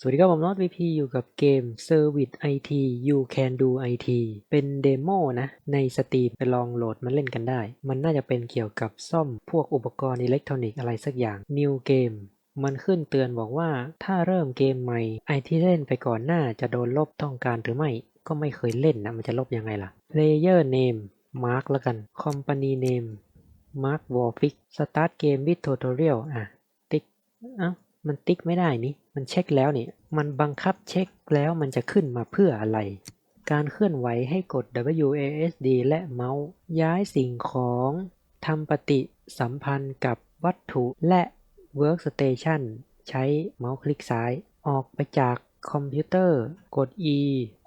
สวัสดีครับผมน็อตวีพีอยู่กับเกม Service IT You Can Do IT เป็นเดโมนะในสตรีมไปลองโหลดมาเล่นกันได้ มันน่าจะเป็นเกี่ยวกับซ่อมพวกอุปกรณ์อิเล็กทรอนิกส์อะไรสักอย่าง New Game มันขึ้นเตือนบอกว่าถ้าเริ่มเกมใหม่ไอที่เล่นไปก่อนหน้าจะโดนลบต้องการหรือไม่ ก็ไม่เคยเล่นนะมันจะลบยังไงล่ะ Player Name Mark แล้วกัน Company Name Mark Warfix Start Game with Tutorial อะติ๊กอ้ามันติ๊กไม่ได้นี่ มันเช็คแล้วนี่ มันบังคับเช็คแล้วมันจะขึ้นมาเพื่ออะไร การเคลื่อนไหวให้กด WASD และเมาส์ย้ายสิ่งของทำปฏิสัมพันธ์กับวัตถุและ Workstation ใช้เมาส์คลิกซ้าย ออกไปจากคอมพิวเตอร์ กด E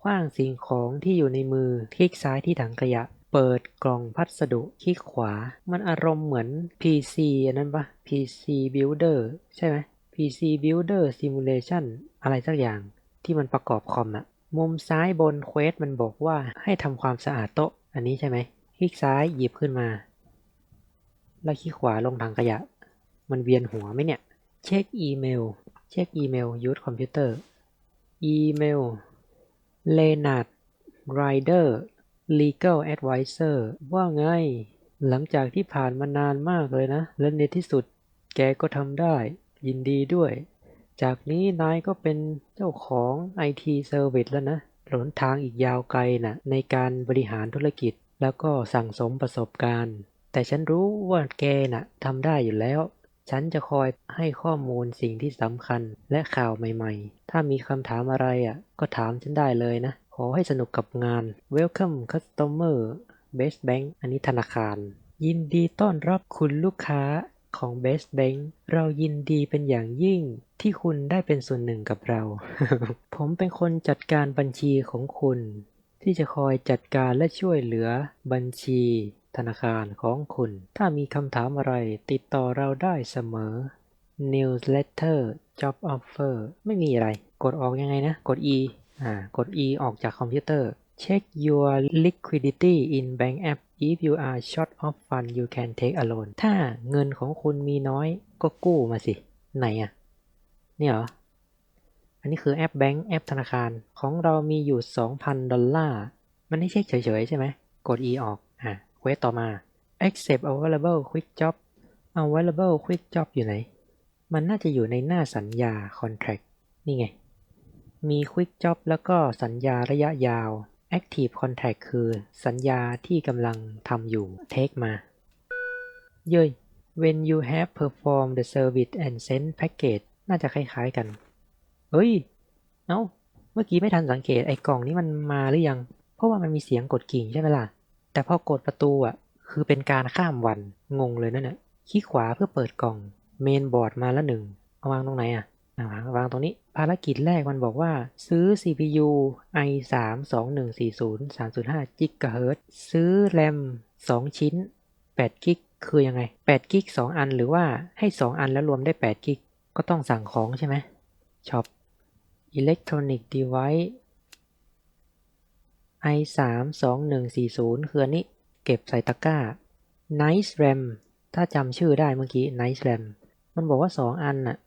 ขว้างสิ่งของที่อยู่ในมือ คลิกซ้ายที่ถังขยะ เปิดกล่องพัสดุ คลิกขวา มันอารมณ์เหมือน PC อันนั้นปะ PC Builder ใช่ไหม PC Builder Simulation อะไรสักอย่างที่มันประกอบคอมอะมุมซ้ายบนเควสมันบอกว่าให้ทำความสะอาดโต๊ะ อันนี้ใช่ไหม คลิกซ้ายหยิบขึ้นมา แล้วคลิกขวาลงถังขยะ มันเวียนหัวไหมเนี่ย เช็คอีเมล เช็คอีเมลยูทคอมพิวเตอร์ อีเมลเลนาร์ดไรเดอร์ legal advisor ว่าไง หลังจากที่ผ่านมานานมากเลยนะ และในที่สุดแกก็ทำได้ ยินดีด้วย จากนี้นายก็เป็นเจ้าของ IT Service แล้วนะ หลนทางอีกยาวไกลนะในการบริหารธุรกิจแล้วก็สั่งสมประสบการณ์ แต่ฉันรู้ว่าแกน่ะทำได้อยู่แล้ว ฉันจะคอยให้ข้อมูลสิ่งที่สำคัญและข่าวใหม่ๆ ถ้ามีคำถามอะไรอะ ก็ถามฉันได้เลยนะ ขอให้สนุกกับงาน Welcome Customer Best Bank อันนี้ธนาคาร ยินดีต้อนรับคุณลูกค้า ของ Best Bank เรายินดีเป็นอย่างยิ่งที่คุณได้เป็นส่วนหนึ่งกับเรา ผมเป็นคนจัดการบัญชีของคุณ ที่จะคอยจัดการและช่วยเหลือบัญชีธนาคารของคุณ ถ้ามีคำถามอะไรติดต่อเราได้เสมอ Newsletter Job Offer ไม่มีอะไร กดออกยังไงนะ กด E อ่า กด E ออกจากคอมพิวเตอร์ Check your liquidity in bank app if you are short of fund you can take a loan ถ้าเงินของคุณมีน้อยก็กู้มาสิ ไหนอะ เนี่ยเหรอ อันนี้คือแอปแบงก์แอปธนาคารของเรามีอยู่ 2,000 ดอลลาร์ มันให้เช็คเฉยๆใช่ไหม กด E ออก อะเควสต่อมา accept available quick job available quick job อยู่ไหน มันน่าจะอยู่ในหน้าสัญญา contract นี่ไง มี quick job แล้วก็สัญญาระยะยาว active contract คือสัญญาที่กำลังทำอยู่ take มา เย้ย when you have performed the service and sent package น่าจะคล้ายๆกัน เฮ้ย เอ้า เมื่อกี้ไม่ทันสังเกตไอ้กล่องนี้มันมาหรือยัง เพราะว่ามันมีเสียงกดกิ่งใช่ไหมล่ะ แต่พอกดประตูอะ คือเป็นการข้ามวัน งงเลยนั่นน่ะคลิกขวาเพื่อเปิดกล่อง เมนบอร์ดมาแล้วหนึ่งเอาวางตรงไหนอะ วางตรงนี้ภารกิจแรกมันบอกว่า ซื้อ CPU i3 2140 305 GHz ซื้อแรม2ชิ้น8กิกคือยังไง8กิก2อันหรือว่าให้ 2 อันแล้วรวมได้8กิกก็ต้องสั่งของใช่ไหมช็อป Electronic Device i3 2140คืออันนี้เก็บใส่ตะกร้า Nice RAM ถ้าจำชื่อได้เมื่อกี้ Nice RAM มันบอกว่า 2 อันน่ะ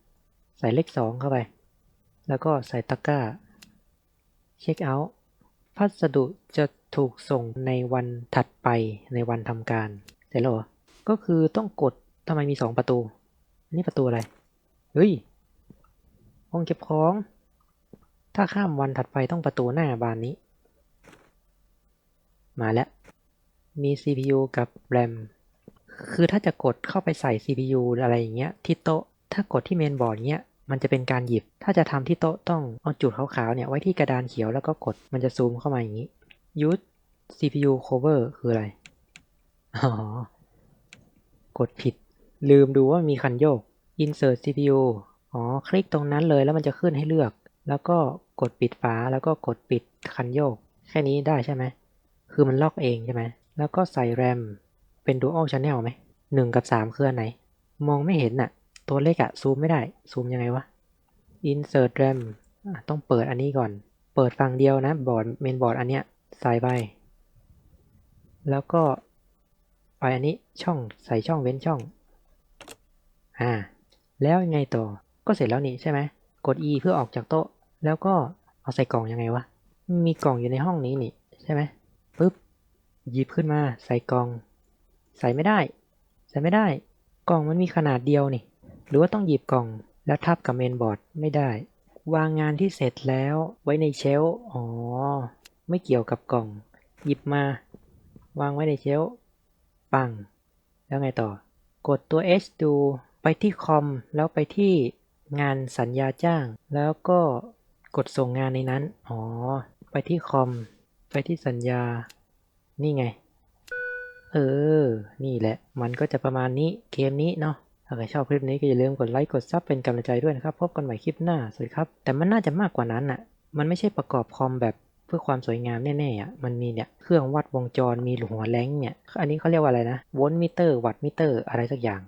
ใส่เลข 2 เข้าไป แล้วก็ใส่ตะกร้า เช็คเอาท์พัสดุจะถูกส่งในวันถัดไปในวันทำการเสร็จแล้วเหรอก็คือต้องกดทำไมมี 2 ประตูอันนี้ประตูอะไร เฮ้ย ห้องเก็บของ ถ้าข้ามวันถัดไปต้องประตูหน้าบานนี้ มาแล้ว มี CPU กับ RAM คือถ้าจะกดเข้าไปใส่ CPU อะไรอย่างเงี้ยที่โต๊ะ ถ้ากดที่เมนบอร์ดเงี้ยมันจะเป็นการหยิบ ถ้าจะทำที่โต๊ะต้องเอาจุดขาวๆเนี่ยไว้ที่กระดานเขียวแล้วก็กดมันจะซูมเข้ามาอย่างนี้ use CPU cover คืออะไร อ๋อ กดผิด ลืมดูว่ามีคันโยก insert CPU อ๋อ คลิกตรงนั้นเลยแล้วมันจะขึ้นให้เลือก แล้วก็กดปิดฝาแล้วก็กดปิดคันโยก แค่นี้ได้ใช่ไหม คือมันล็อกเองใช่ไหม แล้วก็ใส่ RAM เป็น Dual Channel ไหมหนึ่งกับสามคืออันไหน มองไม่เห็นน่ะ ตัวเลขอะซูมไม่ได้ ซูมยังไงวะ Insert RAM ต้องเปิดอันนี้ก่อน เปิดฝั่งเดียวนะ บอร์ดเมนบอร์ดอันเนี้ยใส่ไป แล้วก็ไปอันนี้ช่องใส่ช่องเว้นช่อง อ่า แล้วยังไงต่อ ก็เสร็จแล้วนี่ใช่ไหม กด E เพื่อออกจากโต๊ะ แล้วก็เอาใส่กล่องยังไงวะ มีกล่องอยู่ในห้องนี้นี่ใช่ไหมปึ๊บ หยิบขึ้นมาใส่กล่อง ใส่ไม่ได้ ใส่ไม่ได้ กล่องมันมีขนาดเดียวนี่ หรือว่าต้องหยิบกล่อง แล้วทับกับเมนบอร์ดไม่ได้ วางงานที่เสร็จแล้วไว้ในเชลฟ์อ๋อ ไม่เกี่ยวกับกล่อง หยิบมา วางไว้ในเชลฟ์ปัง แล้วไงต่อ กดตัว H ดูไปที่คอม แล้วไปที่งานสัญญาจ้าง แล้วก็กดส่งงานในนั้น อ๋อ ไปที่คอม ไปที่สัญญา นี่ไง เออ นี่แหละ มันก็จะประมาณนี้ เกมนี้เนาะ ถ้าใครชอบคลิปนี้ก็อย่าลืมกดไลค์กดซับเป็นกำลังใจด้วยนะครับ พบกันใหม่คลิปหน้า สวัสดีครับ แต่มันน่าจะมากกว่านั้นอะ มันไม่ใช่ประกอบคอมแบบเพื่อความสวยงามแน่ๆอะ มันมีเนี่ยเครื่องวัดวงจรมีหัวแรงเนี่ย อันนี้เขาเรียกว่าอะไรนะ โวลต์มิเตอร์ วัตต์มิเตอร์ อะไรสักอย่าง